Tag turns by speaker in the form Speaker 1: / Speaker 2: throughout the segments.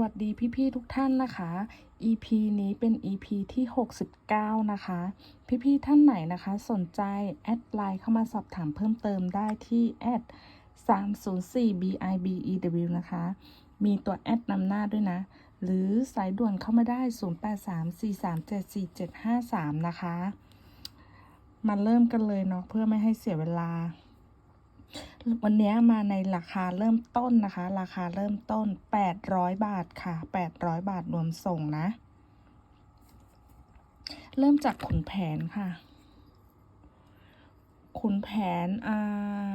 Speaker 1: วัสดีพี่ๆทุกท่านนะคะ EP นี้เป็น EP ที่ 69 นะคะ พี่ๆท่านไหนนะคะ สนใจ แอดไลน์เข้ามาสอบถามเพิ่มเติมได้ที่แอด304 bibew นะคะ มีตัวแอดนำหน้าด้วยนะ หรือสายด่วนเข้ามาได้ 0834374753 นะคะ มาเริ่มกันเลยเนาะเพื่อไม่ให้เสียเวลา วันนี้มาในราคาเริ่มต้นนะคะ ราคาเริ่มต้น 800 บาทค่ะ 800 บาทรวมส่งนะ เริ่มจากขุนแผนค่ะ ขุนแผนอ่า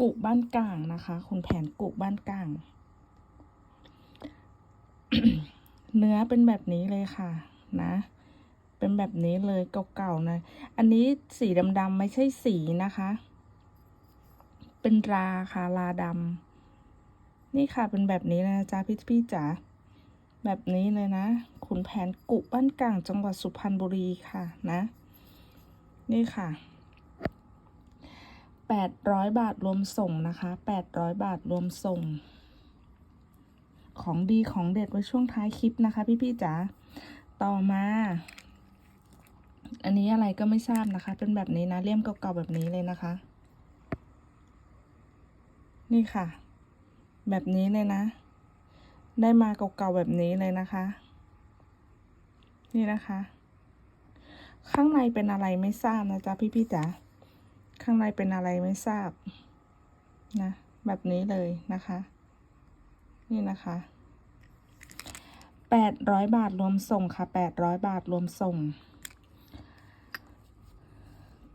Speaker 1: กุบ้านกลางนะคะ ขุนแผนกุบ้านกลาง เนื้อเป็นแบบนี้เลยค่ะ นะเป็นแบบนี้เลยเก่าๆนะ อันนี้สีดำๆไม่ใช่สีนะคะ เป็นราค่ะราดำนี่ค่ะเป็นแบบนี้เลยนะจ๊ะพี่พี่จ๋าแบบนี้เลยนะ ขุนแผนกุบ้านกลางจังหวัดสุพรรณบุรีค่ะนะ นี่ค่ะแปดร้อยบาทรวมส่งนะคะแปดร้อยบาทรวมส่ง ของดีของเด็ดไว้ช่วงท้ายคลิปนะคะ พี่พี่จ๋าต่อมา อันนี้อะไรก็ไม่ทราบนะคะ เป็นแบบนี้นะเลี่ยมเก่าๆแบบนี้เลยนะคะ นี่ค่ะ แบบนี้เลยนะ ได้มาเก่าๆแบบนี้เลยนะคะ นี่นะคะ ข้างในเป็นอะไรไม่ทราบนะจ๊ะพี่ๆจ๋าข้างในเป็นอะไรไม่ทราบนะแบบนี้เลยนะคะ นี่นะคะแปดร้อยบาทรวมส่งค่ะแปดร้อยบาทรวมส่ง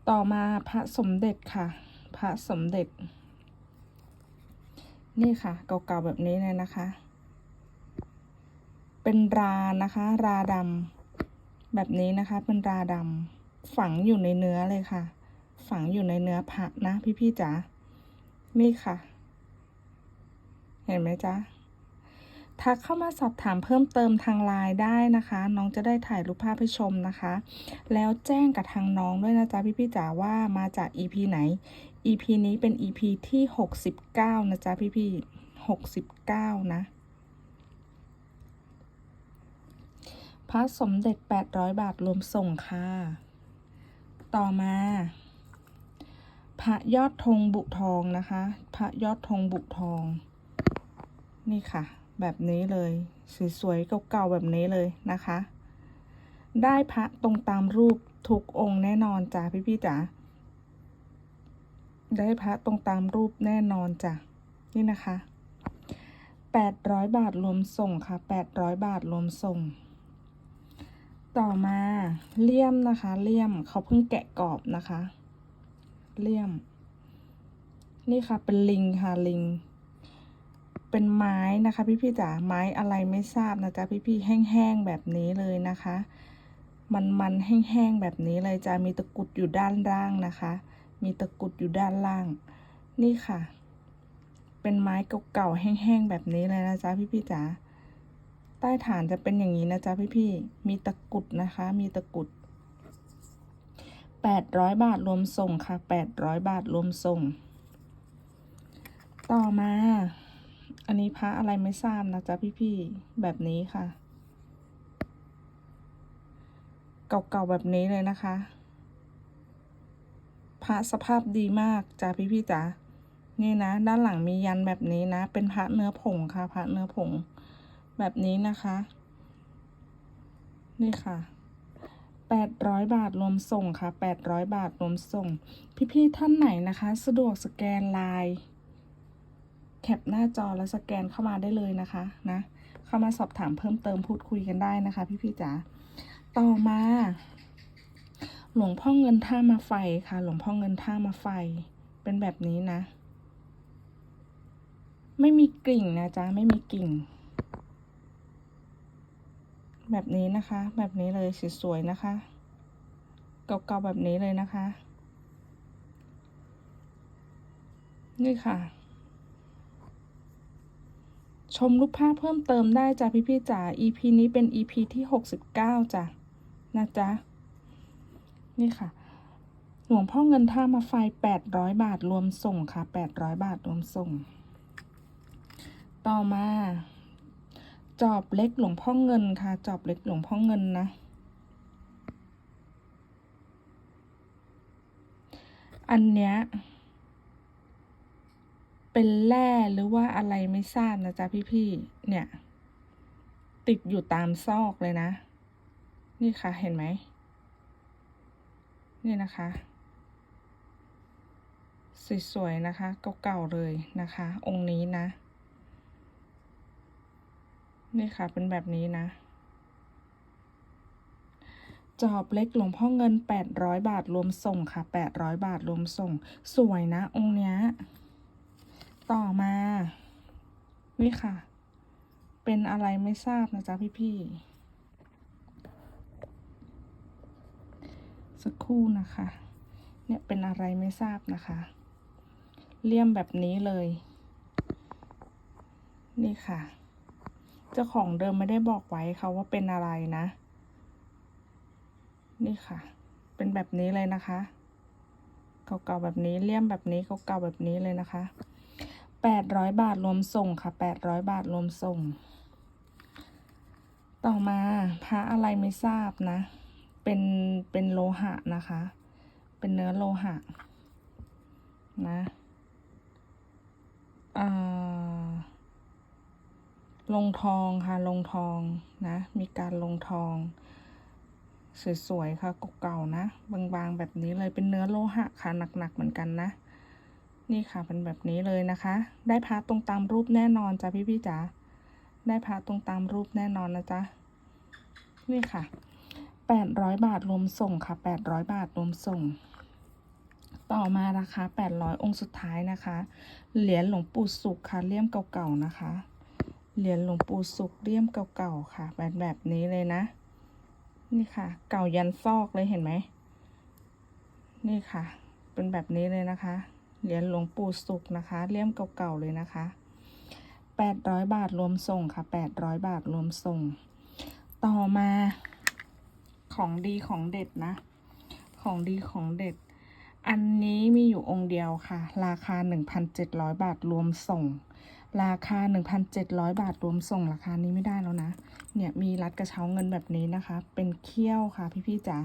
Speaker 1: ต่อมาพระสมเด็จค่ะ พระสมเด็จ นี่ค่ะ เก่าๆแบบนี้เลยนะคะ เป็นรานะคะ ราดำแบบนี้นะคะ เป็นราดำฝังอยู่ในเนื้อเลยค่ะ ฝังอยู่ในเนื้อผะนะพี่ๆจ๋านี่ค่ะ เห็นไหมจ๊ะ ทักเข้ามาสอบถามเพิ่มเติมทางไลน์ได้นะคะ น้องจะได้ถ่ายรูปภาพให้ชมนะคะ แล้วแจ้งกับทางน้องด้วยนะจ๊ะพี่ๆจ๋าว่ามาจาก EP ไหน EP นี้เป็น EP ที่ 69 นะจ๊ะพี่ๆ69 นะพระสมเด็จ 800 บาทรวมส่งค่ะ ต่อมาพระยอดธงบุทองนะคะ พระยอดธงบุทอง นี่ค่ะ แบบนี้เลย สวยๆเก่าๆแบบนี้เลยนะคะ ได้พระตรงตามรูปทุกองค์แน่นอนจ้ะพี่ๆจ๋าได้พระตรงตามรูปแน่นอนจ้ะนี่นะคะแปดร้อยบาทรวมส่งค่ะแปดร้อยบาทรวมส่ง ต่อมาเลี่ยมนะคะ เลี่ยมเขาเพิ่งแกะกรอบนะคะ เลี่ยม นี่ค่ะเป็นลิงค่ะลิง เป็นไม้นะคะพี่พี่ๆจ๋าไม้อะไรไม่ทราบนะจ๊ะพี่พี่ๆแห้งๆแบบนี้เลยนะคะ มันมันๆแห้งๆแบบนี้เลยจะมีตะกุดอยู่ด้านล่างนะคะ มีตะกุดอยู่ด้านล่าง นี่ค่ะ เป็นไม้เก่าๆแห้งๆแบบนี้เลยนะจ๊ะพี่พี่ๆจ๋าใต้ฐานจะเป็นอย่างนี้นะจ๊ะพี่พี่ๆมีตะกุดนะคะ มีตะกุดแปดร้อยบาทรวมส่งค่ะแปดร้อยบาทรวมส่ง ต่อมา อันนี้พระอะไรไม่ทราบนะจ๊ะพี่ๆแบบนี้ค่ะ เก่าๆแบบนี้เลยนะคะ พระสภาพดีมากจ้าพี่พี่ๆจ๋านี่นะ ด้านหลังมียันแบบนี้นะ เป็นพระเนื้อผงค่ะพระเนื้อผง แบบนี้นะคะ นี่ค่ะแปดร้อยบาทรวมส่งค่ะแปดร้อยบาทรวมส่ง พี่ๆท่านไหนนะคะ สะดวกสแกนไลน์ แคปหน้าจอแล้วสแกนเข้ามาได้เลยนะคะนะเข้ามาสอบถามเพิ่มเติมพูดคุยกันได้นะคะ พี่ๆจ๋าต่อมา หลวงพ่อเงินท่ามาไฟค่ะ หลวงพ่อเงินท่ามาไฟ เป็นแบบนี้นะ ไม่มีกลิ่งนะจ๊ะไม่มีกลิ่ง แบบนี้นะคะ แบบนี้เลยสวยๆนะคะเก่าๆแบบนี้เลยนะคะ นี่ค่ะ ชมรูปภาพเพิ่มเติมได้จ้ะพี่ๆจ๋า EP นี้เป็น EP ที่หกสิบเก้าจ้ะนะจ๊ะ นี่ค่ะ หลวงพ่อเงินท่ามาไฟแปดร้อยบาทรวมส่งค่ะแปดร้อยบาทรวมส่ง ต่อมา จอบเล็กหลวงพ่อเงินค่ะ จอบเล็กหลวงพ่อเงินนะ อันเนี้ย เป็นแร่หรือว่าอะไรไม่ทราบนะจ๊ะพี่ๆ เนี่ย ติดอยู่ตามซอกเลยนะ นี่ค่ะเห็นไหม นี่นะคะ สวยๆ นะคะเก่าๆเลยนะคะ องค์นี้นะ นี่ค่ะเป็นแบบนี้นะจอบเล็กหลวงพ่อเงินแปดร้อยบาทรวมส่งค่ะแปดร้อยบาทรวมส่ง สวยนะ องค์เนี้ย ต่อมา นี่ค่ะ เป็นอะไรไม่ทราบนะจ๊ะพี่ๆ สักครู่นะคะ เนี่ยเป็นอะไรไม่ทราบนะคะ เลี่ยมแบบนี้เลย นี่ค่ะ เจ้าของเดิมไม่ได้บอกไว้ค่ะว่าเป็นอะไรนะ นี่ค่ะ เป็นแบบนี้เลยนะคะ เก่าๆแบบนี้เลี่ยมแบบนี้เก่าๆแบบนี้เลยนะคะ แปดร้อยบาทรวมส่งค่ะแปดร้อยบาทรวมส่ง ต่อมาพระอะไรไม่ทราบนะ เป็นเป็นโลหะนะคะ เป็นเนื้อโลหะ นะลงทองค่ะ ลงทองนะ มีการลงทอง สวยๆค่ะเก่าๆนะ บางๆแบบนี้เลยเป็นเนื้อโลหะค่ะหนักๆเหมือนกันนะ นี่ค่ะเป็นแบบนี้เลยนะคะ ได้พาตรงตามรูปแน่นอนจ้ะพี่ๆจ๋าได้พาตรงตามรูปแน่นอนนะจ๊ะนี่ค่ะแปดร้อยบาทรวมส่งค่ะแปดร้อยบาทรวมส่ง ต่อมานะคะแปดร้อยองค์สุดท้ายนะคะ เหรียญหลวงปู่สุขค่ะเลี่ยมเก่าๆนะคะ เหรียญหลวงปู่สุขเลี่ยมเก่าๆค่ะแบบแบบนี้เลยนะ นี่ค่ะ เก่ายันซอกเลยเห็นไหม นี่ค่ะ เป็นแบบนี้เลยนะคะ เหรียญหลวงปู่สุขนะคะเลี่ยมเก่าๆเลยนะคะแปดร้อยบาทรวมส่งค่ะแปดร้อยบาทรวมส่ง ต่อมาของดีของเด็ดนะ ของดีของเด็ด อันนี้มีอยู่องค์เดียวค่ะ ราคา 1,700 บาทรวมส่ง ราคา 1,700 บาทรวมส่ง ราคานี้ไม่ได้แล้วนะ เนี่ยมีรัดกระเช้าเงินแบบนี้นะคะ เป็นเขี้ยวค่ะพี่ๆจ๋า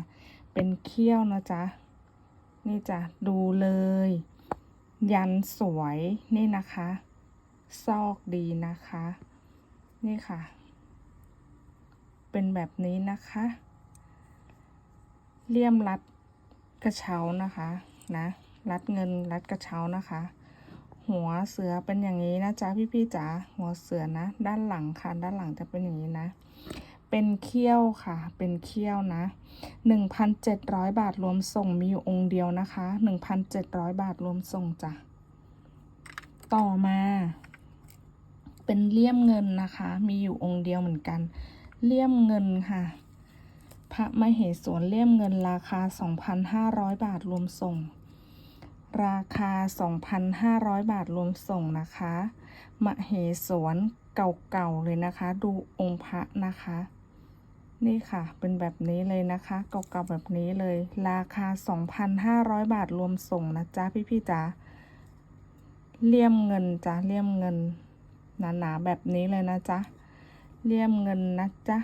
Speaker 1: เป็นเขี้ยวนะจ๊ะ นี่จ้ะดูเลย ยันสวยนี่นะคะ ซอกดีนะคะ นี่ค่ะ เป็นแบบนี้นะคะ เลี่ยมรัดกระเช้านะคะนะ รัดเงินรัดกระเช้านะคะ หัวเสือเป็นอย่างนี้นะจ๊ะพี่ๆจ๋าหัวเสือนะ ด้านหลังค่ะ ด้านหลังจะเป็นอย่างนี้นะ เป็นเขี้ยวค่ะ เป็นเขี้ยวนะหนึ่งพันเจ็ดร้อยบาทรวมส่งมีอยู่องค์เดียวนะคะหนึ่งพันเจ็ดร้อยบาทรวมส่งจ้ะ ต่อมา เป็นเลี่ยมเงินนะคะ มีอยู่องค์เดียวเหมือนกัน เลี่ยมเงินค่ะ พระมเหสวนเลี่ยมเงินราคา 2,500 บาทรวมส่ง ราคา 2,500 บาทรวมส่งนะคะ มเหสวนเก่าๆเลยนะคะ ดูองค์พระนะคะ นี่ค่ะ เป็นแบบนี้เลยนะคะ เก่าๆแบบนี้เลย ราคา 2,500 บาทรวมส่งนะจ๊ะพี่ๆจ๋าเลี่ยมเงินจ้ะเลี่ยมเงิน หนาๆแบบนี้เลยนะจ๊ะเลี่ยมเงินนะจ๊ะ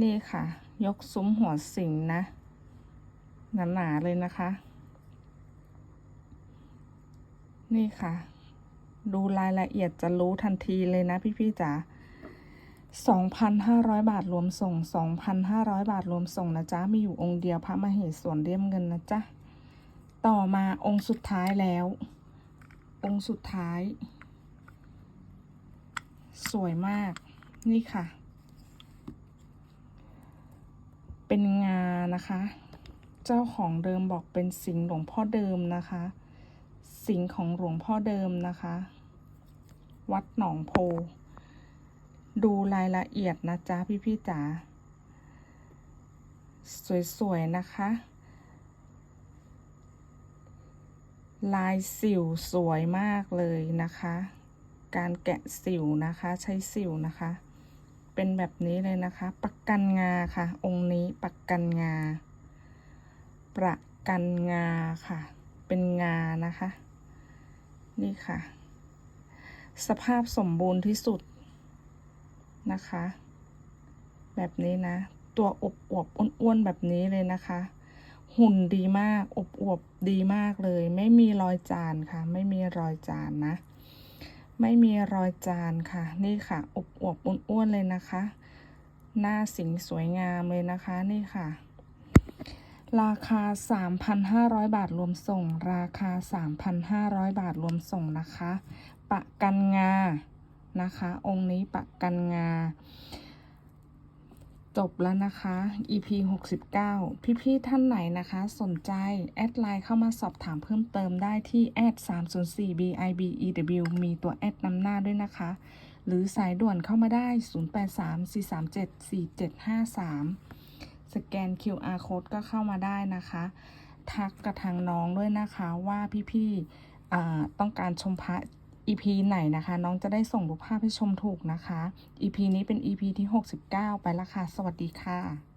Speaker 1: นี่ค่ะ ยกซุ้มหัวสิงนะ หนาๆเลยนะคะ นี่ค่ะ ดูรายละเอียดจะรู้ทันทีเลยนะพี่ๆจ๋า 2,500 บาทรวมส่ง 2,500 บาทรวมส่งนะจ๊ะ มีอยู่องค์เดียวพระมเหสวนเลี่ยมเงินนะจ๊ะ ต่อมาองค์สุดท้ายแล้ว องค์สุดท้าย สวยมาก นี่ค่ะ เป็นงานะคะ เจ้าของเดิมบอกเป็นสิงห์หลวงพ่อเดิมนะคะ สิงห์ของหลวงพ่อเดิมนะคะ วัดหนองโพ ดูรายละเอียดนะจ๊ะพี่ๆจ๋าสวย ๆ นะคะ ลายสิวสวยมากเลยนะคะ การแกะสิวนะคะใช้สิวนะคะ เป็นแบบนี้เลยนะคะ ปักกันงาค่ะ องค์นี้ปักกันงา ประกันงาค่ะ เป็นงานะคะ นี่ค่ะ สภาพสมบูรณ์ที่สุด นะคะ แบบนี้นะ ตัวอบอวบอ้วนๆแบบนี้เลยนะคะ หุ่นดีมาก อบอวบดีมากเลย ไม่มีรอยจานค่ะ ไม่มีรอยจานนะ ไม่มีรอยจานค่ะ นี่ค่ะ อบอวบอ้วนๆเลยนะคะ หน้าสิงสวยงามเลยนะคะนี่ค่ะราคา 3,500 บาทรวมส่ง ราคา 3,500 บาทรวมส่งนะคะ ปะกันงา นะคะ องค์นี้ปะกันงา จบแล้วนะคะ EP 69 พี่ๆท่านไหนนะคะ สนใจ แอดไลน์เข้ามาสอบถามเพิ่มเติมได้ที่แอด304 BIBEW มีตัวแอดนำหน้าด้วยนะคะ หรือสายด่วนเข้ามาได้ 0834374753 สแกน QR code ก็เข้ามาได้นะคะ ทักกับทางน้องด้วยนะคะว่าพี่ๆต้องการชมพระ EP ไหนนะคะ น้องจะได้ส่งรูปภาพให้ชมถูกนะคะ EP นี้เป็น EP ที่ 69 ไปละค่ะ สวัสดีค่ะ